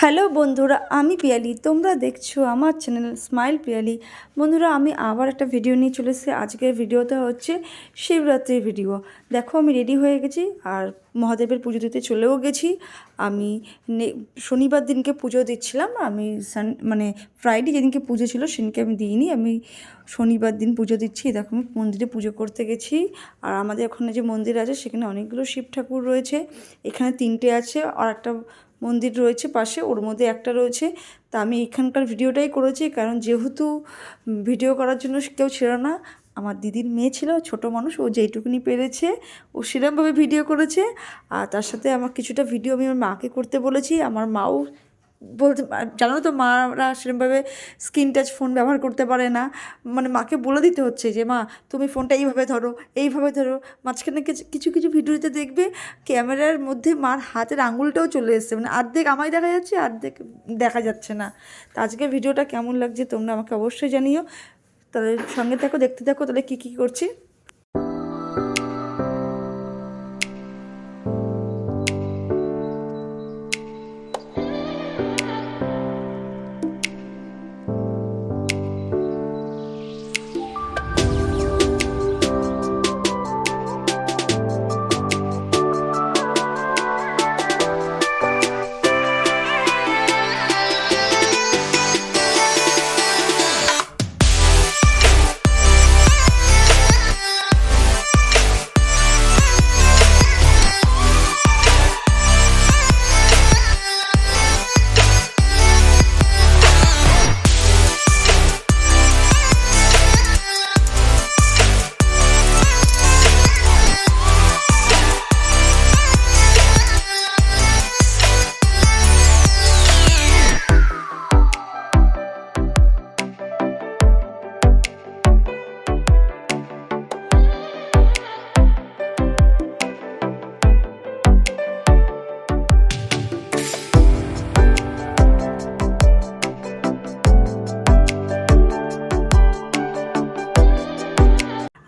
Hello বন্ধুরা, আমি পিয়ালি। তোমরা দেখছ আমার চ্যানেল স্মাইল পিয়ালি। বন্ধুরা, আমি আবার একটা ভিডিও নিয়ে চলে এসেছি। আজকের ভিডিওটা হচ্ছে শিবরাত্রির ভিডিও। দেখো, আমি রেডি হয়ে গেছি আর মহাদেবের পুজো দিতে চলেও গেছি। আমি শনিবার দিনকে পুজো দিচ্ছিলাম। আমি সান মানে ফ্রাইডে যেদিনকে পুজো ছিল, সেদিনকে আমি দিইনি। আমি শনিবার দিন পুজো দিচ্ছি। দেখো, আমি মন্দিরে পুজো করতে গেছি। আর আমাদের ওখানে যে মন্দির আছে, সেখানে অনেকগুলো শিব ঠাকুর রয়েছে। এখানে তিনটে আছে। আর একটা মন্দির রয়েছে পাশে, ওর মধ্যে একটা রয়েছে। তা আমি এখানকার ভিডিওটাই করেছি, কারণ যেহেতু ভিডিও করার জন্য কেউ ছিল না, আমার দিদির মেয়ে ছিল, ছোট মানুষ, ও যেইটুকুনি পেরেছে, ও সেরকমভাবে ভিডিও করেছে। আর তার সাথে আমার কিছুটা ভিডিও আমি আমার মাকে করতে বলেছি, আমার মাও বলতে জানো তো মারা সেরকমভাবে স্ক্রিন টাচ ফোন ব্যবহার করতে পারে না। মানে মাকে বলে দিতে হচ্ছে যে, মা, তুমি ফোনটা এইভাবে ধরো এইভাবে ধরো। মাঝখানে কিছু কিছু ভিডিওতে দেখবে ক্যামেরার মধ্যে মার হাতের আঙুলটাও চলে এসছে। মানে অর্ধেক আমায় দেখা যাচ্ছে, অর্ধেক দেখা যাচ্ছে না। তো আজকের ভিডিওটা কেমন লাগছে তোমরা আমাকে অবশ্যই জানিও। তাহলে সঙ্গে থাকো, দেখতে থাকো, তাহলে কী কী করছি?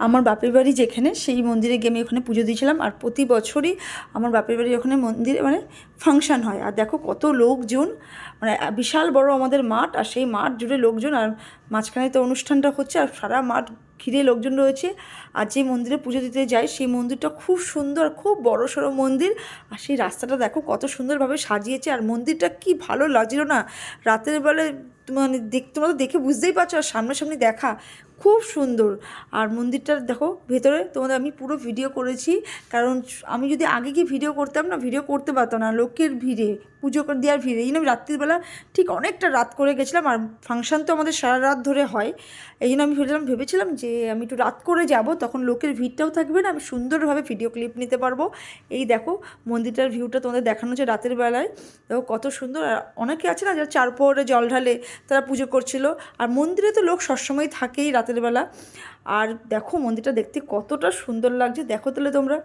আমার বাপের বাড়ি যেখানে, সেই মন্দিরে গিয়ে আমি ওখানে পুজো দিয়েছিলাম। আর প্রতি বছরই আমার বাপের বাড়ির ওখানে মন্দিরে মানে ফাংশান হয়। আর দেখো কত লোকজন মানে বিশাল বড় আমাদের মাঠ, আর সেই মাঠ জুড়ে লোকজন, আর মাঝখানে তো অনুষ্ঠানটা হচ্ছে, আর সারা মাঠ ঘিরে লোকজন রয়েছে। আর যে মন্দিরে পুজো দিতে যাই সেই মন্দিরটা খুব সুন্দর, খুব বড় সড়ো মন্দির। আর সেই রাস্তাটা দেখো কত সুন্দরভাবে সাজিয়েছে। আর মন্দিরটা কি ভালো লাগছিল না? রাতের বেলায় মানে দেখ তোমরা তো দেখে বুঝতেই পারছ, আর সামনাসামনি দেখা। খুব সুন্দর। আর মন্দিরটা দেখো, ভেতরে তোমাদের আমি পুরো ভিডিও করেছি। কারণ আমি যদি আগে গিয়ে ভিডিও করতাম না ভিডিও করতে পারতাম না। লোকের ভিড়ে, পুজো করে দেওয়ার ভিড়ে। এই জন্য আমি রাত্রিবেলা ঠিক অনেকটা রাত করে গেছিলাম। আর ফাংশান তো আমাদের সারা রাত ধরে হয়। এই জন্য আমি ভেবেছিলাম ভেবেছিলাম যে আমি একটু রাত করে যাব। তখন লোকের ভিড়টাও থাকবে না। আমি সুন্দরভাবে ভিডিও ক্লিপ নিতে পারব। এই দেখো, মন্দিরটার ভিউটা তোমাদের দেখানো হচ্ছে রাতের বেলায়। দেখো, কত সুন্দর। আর অনেকে আছে না, যারা চারপোহরে জল ঢালে তারা পুজো করছিল। আর মন্দিরে তো লোক সবসময় থাকেই রাতের বেলা। আর দেখো মন্দিরটা দেখতে কতটা সুন্দর লাগছে। দেখো তাহলে তোমরা।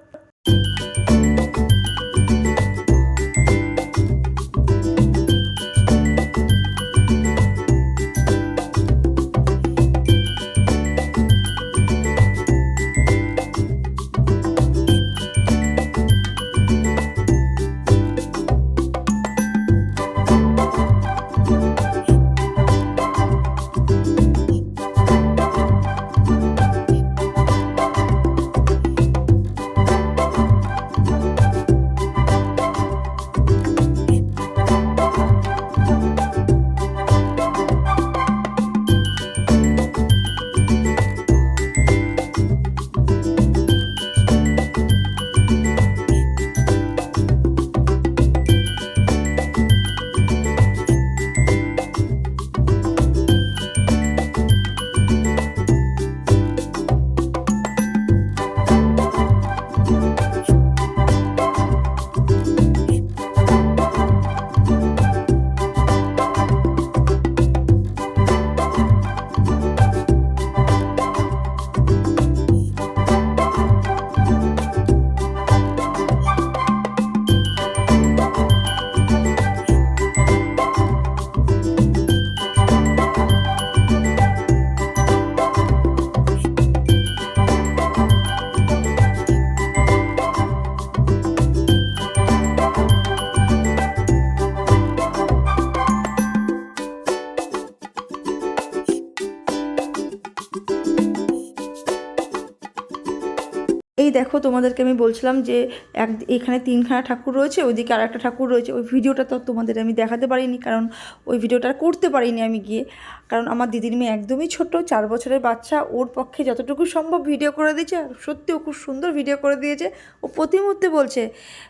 এই দেখো তোমাদেরকে আমি বলছিলাম যে এক এখানে তিনখানা ঠাকুর রয়েছে, ওইদিকে আর একটা ঠাকুর রয়েছে। ওই ভিডিওটা তো তোমাদের আমি দেখাতে পারিনি, কারণ ওই ভিডিওটা করতে পারিনি আমি গিয়ে। কারণ আমার দিদির মেয়ে একদমই ছোট, চার বছরের বাচ্চা, ওর পক্ষে যতটুকু সম্ভব ভিডিও করে দিয়েছে সত্যি ও খুব সুন্দর ভিডিও করে দিয়েছে। ও প্রতি মুহূর্তে বলছে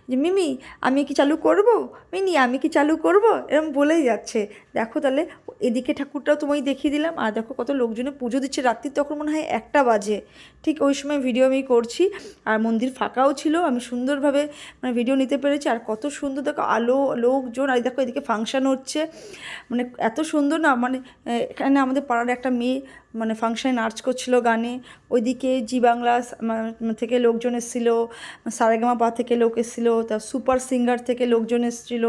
যে, মিমি, আমি কি চালু করব? মিনি, আমি কি চালু করব? এরকম বলেই যাচ্ছে। দেখো তাহলে, এদিকে ঠাকুরটাও তোমায় দেখিয়ে দিলাম, আর দেখো কত লোকজনে পুজো দিচ্ছে। রাত্রি তখন মনে হয় একটা বাজে। ঠিক ওই সময় ভিডিও আমি করছি। আর মন্দির ফাঁকাও ছিল, আমি সুন্দরভাবে মানে ভিডিও নিতে পেরেছি। আর কত সুন্দর, দেখো আলো, লোকজন, আর দেখো এদিকে ফাংশান হচ্ছে। মানে এত সুন্দর না মানে এখানে আমাদের পাড়ার একটা মেয়ে মানে ফাংশানে নাচ করছিল গানে। ওইদিকে জি বাংলা থেকে লোকজন এসেছিল, সারেগামা পা থেকে লোক এসেছিল তার সুপার সিঙ্গার থেকে লোকজন এসেছিল,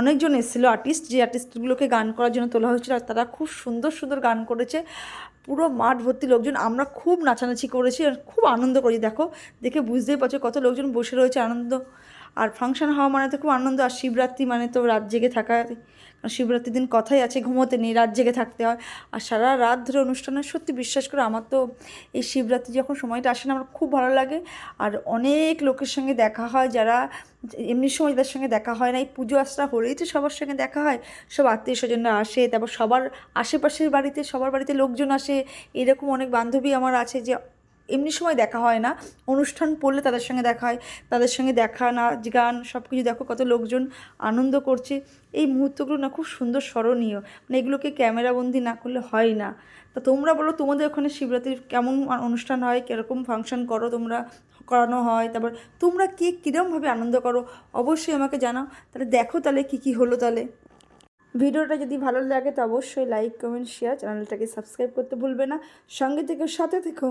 অনেকজন এসেছিল। আর্টিস্ট যে আর্টিস্টগুলোকে গান করার জন্য তোলা হয়েছিল, আর তারা খুব সুন্দর সুন্দর গান করেছে। পুরো মাঠ ভর্তি লোকজন, আমরা খুব নাচানাচি করেছি আর খুব আনন্দ করেছি দেখো, দেখে বুঝতেই পারছ কত লোকজন বসে রয়েছে, আনন্দ আর ফাংশন হওয়া মানে তো খুব আনন্দ, আর শিবরাত্রি মানে তো রাত জেগে থাকা। শিবরাত্রির দিন কথাই আছে, ঘুমোতে নেই, রাত জেগে থাকতে হয়। আর সারা রাত ধরে অনুষ্ঠান সত্যি বিশ্বাস করে আমার তো এই শিবরাত্রি যখন সময়টা আসে না, আমার খুব ভালো লাগে। আর অনেক লোকের সঙ্গে দেখা হয় যারা এমনি সময় যাদের সঙ্গে দেখা হয় না, এই পুজো আশ্রা হলেই তো সবার সঙ্গে দেখা হয়। সব আত্মীয় স্বজনরা আসে, তারপর সবার আশেপাশের বাড়িতে, সবার বাড়িতে লোকজন আসে। এরকম অনেক বান্ধবী আমার আছে যে এমনি সময় দেখা হয় না। অনুষ্ঠান পড়লে তাদের সঙ্গে দেখা হয়। তাদের সঙ্গে দেখা, নাচ, গান সব কিছু দেখো, কত লোকজন আনন্দ করছে। এই মুহূর্তগুলো না খুব সুন্দর স্মরণীয়। মানে এগুলোকে ক্যামেরাবন্দি না করলে হয় না। তা তোমরা বলো, তোমাদের ওখানে শিবরাত্রির কেমন অনুষ্ঠান হয়? কীরকম ফাংশন করো তোমরা? করানো হয়? তারপর তোমরা কে কীরকমভাবে আনন্দ করো? অবশ্যই আমাকে জানাও। তাহলে দেখো তাহলে কী কী হলো তাহলে। ভিডিওটা যদি ভালো লাগে তো অবশ্যই লাইক কমেন্ট শেয়ার চ্যানেলটাকে সাবস্ক্রাইব করতে ভুলবে না। সঙ্গে থেকে সাথে থেকো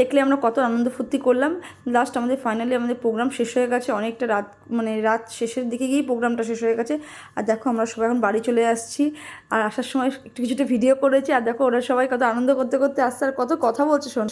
দেখলে আমরা কত আনন্দ ফুর্তি করলাম। লাস্ট আমাদের ফাইনালি আমাদের প্রোগ্রাম শেষ হয়ে গেছে। অনেকটা রাত মানে রাত শেষের দিকে গিয়েই প্রোগ্রামটা শেষ হয়ে গেছে। আর দেখো আমরা সবাই এখন বাড়ি চলে আসছি। আর আসার সময় একটু কিছুটা ভিডিও করেছি। আর দেখো ওরা সবাই কত আনন্দ করতে করতে আসছে। আর কত কথা বলছে শোন।